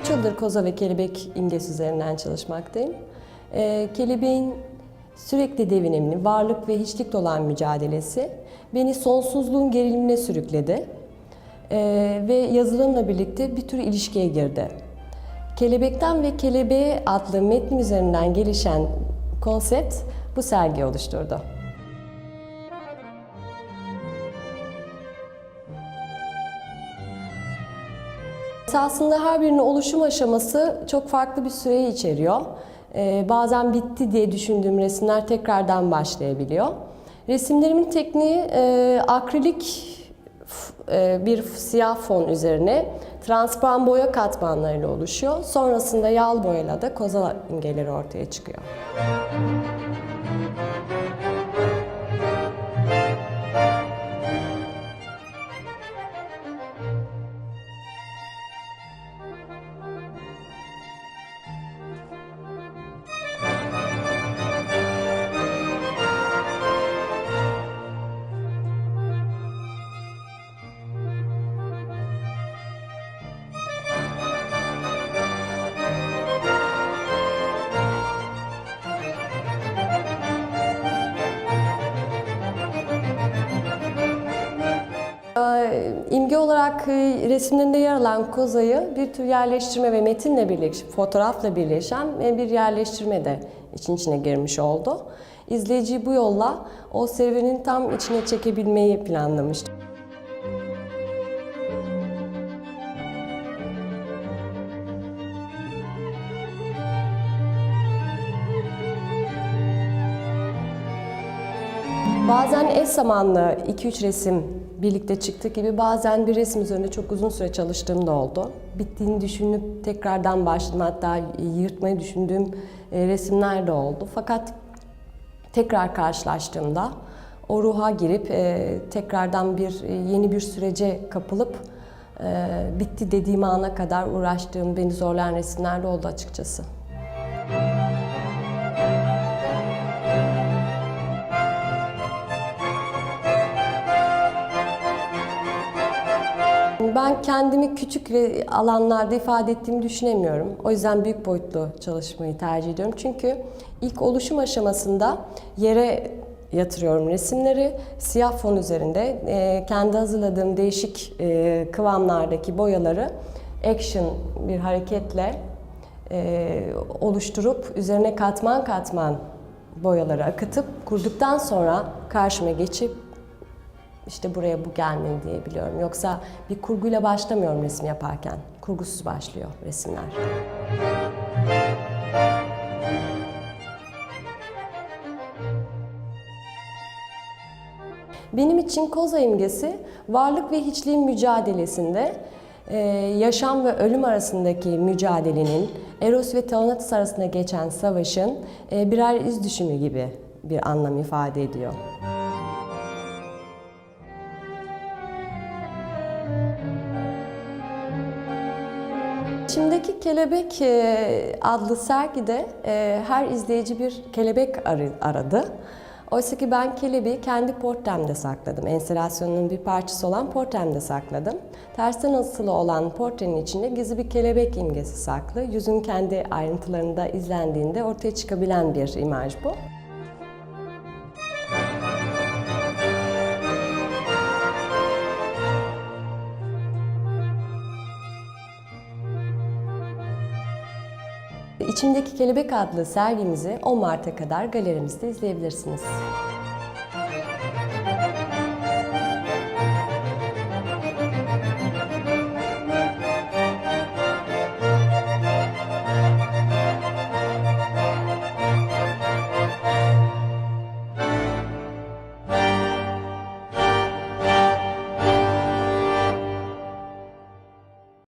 3 yıldır koza ve kelebek imgesi üzerinden çalışmaktayım. Ee, kelebeğin sürekli devinimini, varlık ve hiçlikle olan mücadelesi beni sonsuzluğun gerilimine sürükledi. Ee, ve yazılımla birlikte bir tür ilişkiye girdi. Kelebekten ve Kelebeğe adlı metnin üzerinden gelişen konsept bu sergiyi oluşturdu. Esasında her birinin oluşum aşaması çok farklı bir süreyi içeriyor. Ee, bazen bitti diye düşündüğüm resimler tekrardan başlayabiliyor. Resimlerimin tekniği e, akrilik e, bir siyah fon üzerine transparan boya katmanlarıyla oluşuyor. Sonrasında yağlı boyayla da koza imgeleri ortaya çıkıyor. Ee, İmge olarak e, resimlerinde yer alan kozayı bir tür yerleştirme ve metinle birleşip, fotoğrafla birleşen e, bir yerleştirme de için içine girmiş oldu. İzleyiciyi bu yolla o serüvenin tam içine çekebilmeyi planlamıştım. Bazen eş zamanlı 2-3 resim birlikte çıktı gibi bazen bir resim üzerinde çok uzun süre çalıştığım da oldu. Bittiğini düşünüp tekrardan başladım hatta yırtmayı düşündüğüm e, resimler de oldu. Fakat tekrar karşılaştığımda o ruha girip e, tekrardan bir e, yeni bir sürece kapılıp bitti dediğim ana kadar uğraştığım, beni zorlayan resimler de oldu açıkçası. Ben kendimi küçük ve alanlarda ifade ettiğimi düşünemiyorum. O yüzden büyük boyutlu çalışmayı tercih ediyorum. Çünkü ilk oluşum aşamasında yere yatırıyorum resimleri. Siyah fon üzerinde e, kendi hazırladığım değişik e, kıvamlardaki boyaları action bir hareketle e, oluşturup üzerine katman katman boyaları akıtıp kurduktan sonra karşıma geçip işte buraya bu gelmeli diye biliyorum. Yoksa bir kurguyla başlamıyorum resim yaparken. Kurgusuz başlıyor resimler. Benim için koza imgesi varlık ve hiçliğin mücadelesinde e, yaşam ve ölüm arasındaki mücadelenin, Eros ve Thanatos arasında geçen savaşın e, birer iz düşümü gibi bir anlam ifade ediyor. İçimdeki Kelebek e, adlı sergide e, her izleyici bir kelebek aradı. Oysa ki ben kelebeği kendi portremde sakladım. Enstalasyonun bir parçası olan portremde sakladım. Tersten asılı olan portrenin içinde gizli bir kelebek imgesi saklı. Yüzün kendi ayrıntılarında izlendiğinde ortaya çıkabilen bir imaj bu. İçimdeki Kelebek adlı sergimizi 10 Mart'a kadar galerimizde izleyebilirsiniz.